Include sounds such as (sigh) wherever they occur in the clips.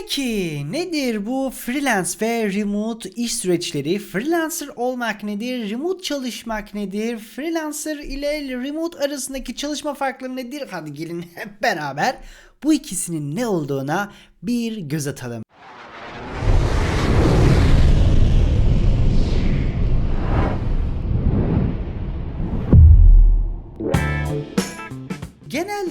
Peki nedir bu freelance ve remote iş süreçleri? Freelancer olmak nedir? Remote çalışmak nedir? Freelancer ile remote arasındaki çalışma farkları nedir? Hadi gelin (laughs) hep beraber bu ikisinin ne olduğuna bir göz atalım.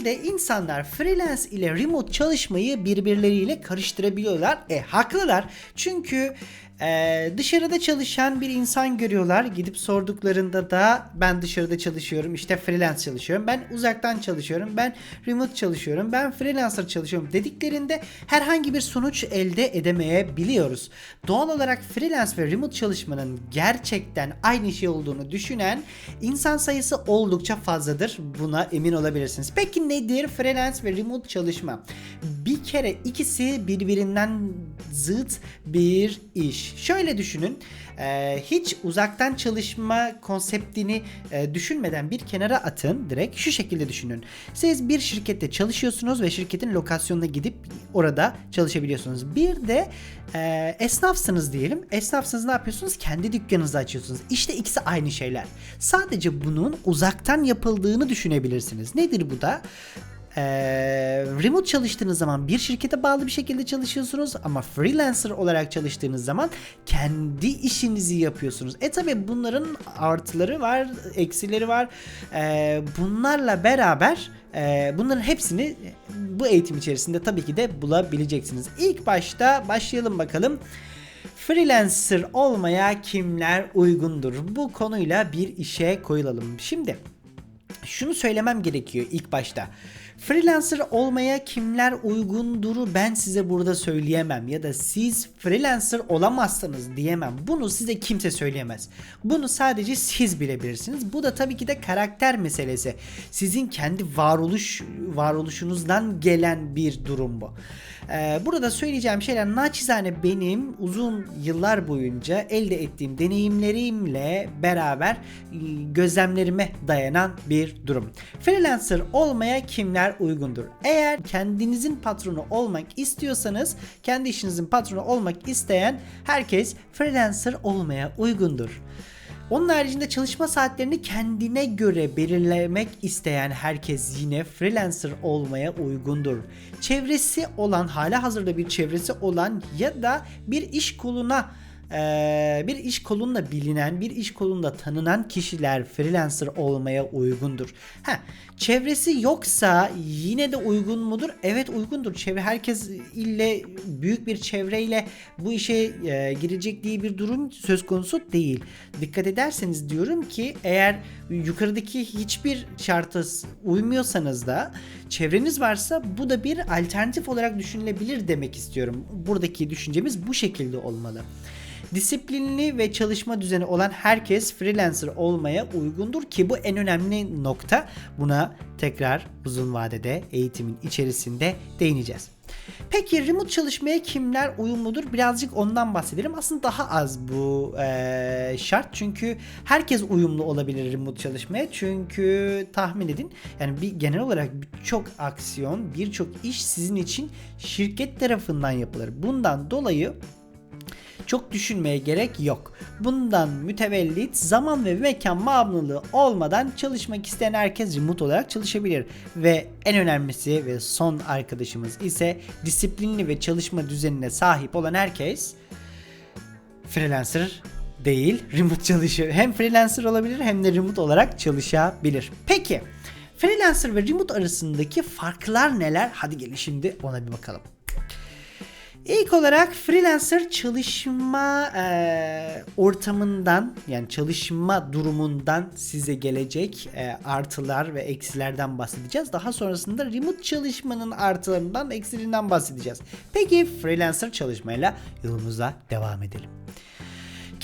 Genelde insanlar freelance ile remote çalışmayı birbirleriyle karıştırabiliyorlar. E haklılar. Çünkü e, dışarıda çalışan bir insan görüyorlar. Gidip sorduklarında da ben dışarıda çalışıyorum. işte freelance çalışıyorum. Ben uzaktan çalışıyorum. Ben remote çalışıyorum. Ben freelancer çalışıyorum dediklerinde herhangi bir sonuç elde edemeyebiliyoruz. Doğal olarak freelance ve remote çalışmanın gerçekten aynı şey olduğunu düşünen insan sayısı oldukça fazladır. Buna emin olabilirsiniz. Peki nedir freelance ve remote çalışma? Bir kere ikisi birbirinden zıt bir iş. Şöyle düşünün. e, hiç uzaktan çalışma konseptini e, düşünmeden bir kenara atın. Direkt şu şekilde düşünün. Siz bir şirkette çalışıyorsunuz ve şirketin lokasyonuna gidip orada çalışabiliyorsunuz. Bir de e, esnafsınız diyelim. Esnafsınız ne yapıyorsunuz? Kendi dükkanınızı açıyorsunuz. İşte ikisi aynı şeyler. Sadece bunun uzaktan yapıldığını düşünebilirsiniz. Nedir bu da? Ee, remote çalıştığınız zaman bir şirkete bağlı bir şekilde çalışıyorsunuz ama freelancer olarak çalıştığınız zaman kendi işinizi yapıyorsunuz. E tabi bunların artıları var, eksileri var. Ee, bunlarla beraber e, bunların hepsini bu eğitim içerisinde tabii ki de bulabileceksiniz. İlk başta başlayalım bakalım. Freelancer olmaya kimler uygundur? Bu konuyla bir işe koyulalım. Şimdi şunu söylemem gerekiyor ilk başta. Freelancer olmaya kimler uygunduru ben size burada söyleyemem ya da siz freelancer olamazsınız diyemem. Bunu size kimse söyleyemez. Bunu sadece siz bilebilirsiniz. Bu da tabii ki de karakter meselesi. Sizin kendi varoluş varoluşunuzdan gelen bir durum bu. Ee, burada söyleyeceğim şeyler naçizane benim uzun yıllar boyunca elde ettiğim deneyimlerimle beraber e, gözlemlerime dayanan bir durum. Freelancer olmaya kimler uygundur? Eğer kendinizin patronu olmak istiyorsanız, kendi işinizin patronu olmak isteyen herkes freelancer olmaya uygundur. Onun haricinde çalışma saatlerini kendine göre belirlemek isteyen herkes yine freelancer olmaya uygundur. Çevresi olan, hala hazırda bir çevresi olan ya da bir iş koluna eee, bir iş kolunla bilinen, bir iş kolunda tanınan kişiler freelancer olmaya uygundur. Ha, çevresi yoksa yine de uygun mudur? Evet uygundur. Çevre herkes ille büyük bir çevreyle bu işe e, girecek diye bir durum söz konusu değil. Dikkat ederseniz diyorum ki eğer yukarıdaki hiçbir şarta uymuyorsanız da çevreniz varsa bu da bir alternatif olarak düşünülebilir demek istiyorum. Buradaki düşüncemiz bu şekilde olmalı. Disiplinli ve çalışma düzeni olan herkes freelancer olmaya uygundur ki bu en önemli nokta. Buna tekrar uzun vadede eğitimin içerisinde değineceğiz. Peki remote çalışmaya kimler uyumludur? Birazcık ondan bahsedelim. Aslında daha az bu eee, şart çünkü herkes uyumlu olabilir remote çalışmaya. Çünkü tahmin edin yani bir genel olarak birçok aksiyon, birçok iş sizin için şirket tarafından yapılır. Bundan dolayı çok düşünmeye gerek yok. Bundan mütevellit zaman ve mekan bağımlılığı olmadan çalışmak isteyen herkes remote olarak çalışabilir. Ve en önemlisi ve son arkadaşımız ise disiplinli ve çalışma düzenine sahip olan herkes freelancer değil, remote çalışıyor. Hem freelancer olabilir hem de remote olarak çalışabilir. Peki, freelancer ve remote arasındaki farklar neler? Hadi gelin şimdi ona bir bakalım. İlk olarak freelancer çalışma eee, ortamından yani çalışma durumundan size gelecek eee, artılar ve eksilerden bahsedeceğiz. Daha sonrasında remote çalışmanın artılarından eksilerinden bahsedeceğiz. Peki freelancer çalışmayla yolumuza devam edelim.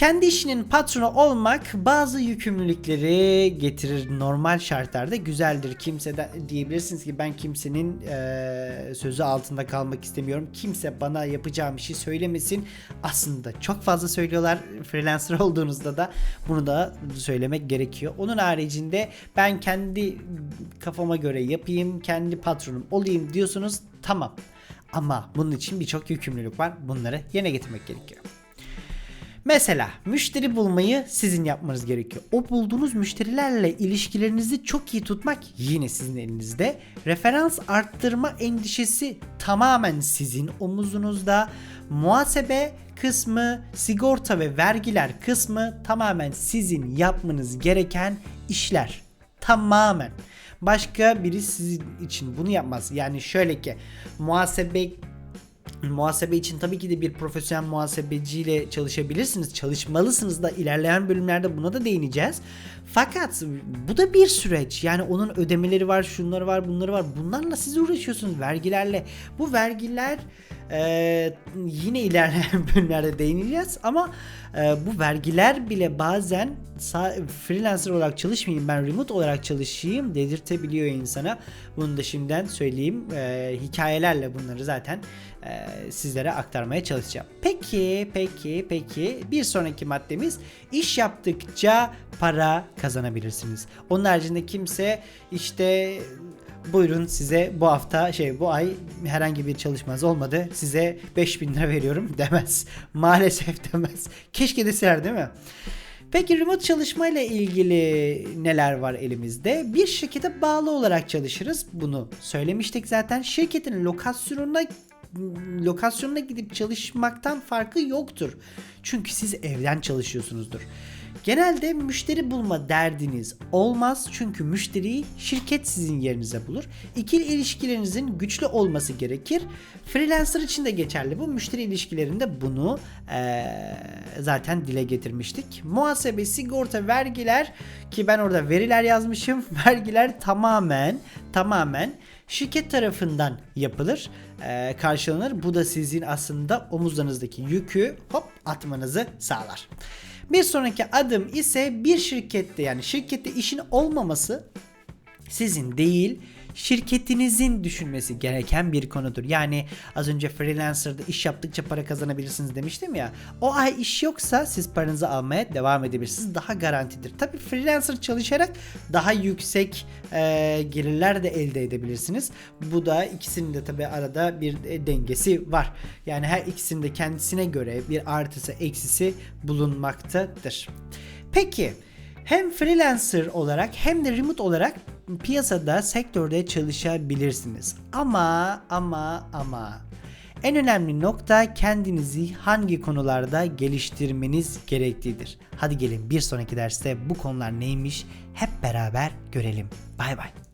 Kendi işinin patronu olmak bazı yükümlülükleri getirir. Normal şartlarda güzeldir. Kimse de diyebilirsiniz ki ben kimsenin eee, sözü altında kalmak istemiyorum. Kimse bana yapacağım işi söylemesin. Aslında çok fazla söylüyorlar. Freelancer (laughs) olduğunuzda da bunu da söylemek gerekiyor. Onun haricinde ben kendi kafama göre yapayım, kendi patronum olayım diyorsunuz. Tamam. Ama bunun için birçok yükümlülük var. Bunları yerine getirmek gerekiyor. Mesela müşteri bulmayı sizin yapmanız gerekiyor. O bulduğunuz müşterilerle ilişkilerinizi çok iyi tutmak yine sizin elinizde. Referans arttırma endişesi tamamen sizin omuzunuzda. Muhasebe kısmı, sigorta ve vergiler kısmı tamamen sizin yapmanız gereken işler. Tamamen. Başka biri sizin için bunu yapmaz. Yani şöyle ki muhasebe Muhasebe için tabii ki de bir profesyonel muhasebeciyle çalışabilirsiniz. Çalışmalısınız da ilerleyen bölümlerde buna da değineceğiz. Fakat bu da bir süreç. Yani onun ödemeleri var, şunları var, bunları var. Bunlarla siz uğraşıyorsunuz vergilerle. Bu vergiler e, yine ilerleyen (laughs) bölümlerde değineceğiz ama e, bu vergiler bile bazen freelancer olarak çalışmayayım ben remote olarak çalışayım dedirtebiliyor insana. Bunu da şimdiden söyleyeyim. E, hikayelerle bunları zaten e, sizlere aktarmaya çalışacağım. Peki, peki, peki. Bir sonraki maddemiz iş yaptıkça para kazanabilirsiniz. Onun haricinde kimse işte buyurun size bu hafta şey bu ay herhangi bir çalışmanız olmadı size 5000 lira veriyorum (laughs) demez. Maalesef demez. Keşke deseler değil mi? Peki remote çalışma ile ilgili neler var elimizde? Bir şirkete bağlı olarak çalışırız. Bunu söylemiştik zaten. Şirketin lokasyonuna lokasyonuna gidip çalışmaktan farkı yoktur. Çünkü siz evden çalışıyorsunuzdur. Genelde müşteri bulma derdiniz olmaz çünkü müşteriyi şirket sizin yerinize bulur. İkili ilişkilerinizin güçlü olması gerekir. Freelancer için de geçerli bu. Müşteri ilişkilerinde bunu eee, zaten dile getirmiştik. Muhasebe, sigorta, vergiler ki ben orada veriler yazmışım. (laughs) Vergiler tamamen tamamen şirket tarafından yapılır, eee, karşılanır. Bu da sizin aslında omuzlarınızdaki yükü hop atmanızı sağlar. Bir sonraki adım ise bir şirkette yani şirkette işin olmaması sizin değil şirketinizin düşünmesi gereken bir konudur. Yani az önce freelancer'da iş yaptıkça para kazanabilirsiniz demiştim ya. O ay iş yoksa siz paranızı almaya devam edebilirsiniz. Daha garantidir. Tabi freelancer çalışarak daha yüksek e, gelirler de elde edebilirsiniz. Bu da ikisinin de tabi arada bir e, dengesi var. Yani her ikisinin de kendisine göre bir artısı eksisi bulunmaktadır. Peki hem freelancer olarak hem de remote olarak piyasada sektörde çalışabilirsiniz. Ama ama ama en önemli nokta kendinizi hangi konularda geliştirmeniz gerektiğidir. Hadi gelin bir sonraki derste bu konular neymiş hep beraber görelim. Bay bay.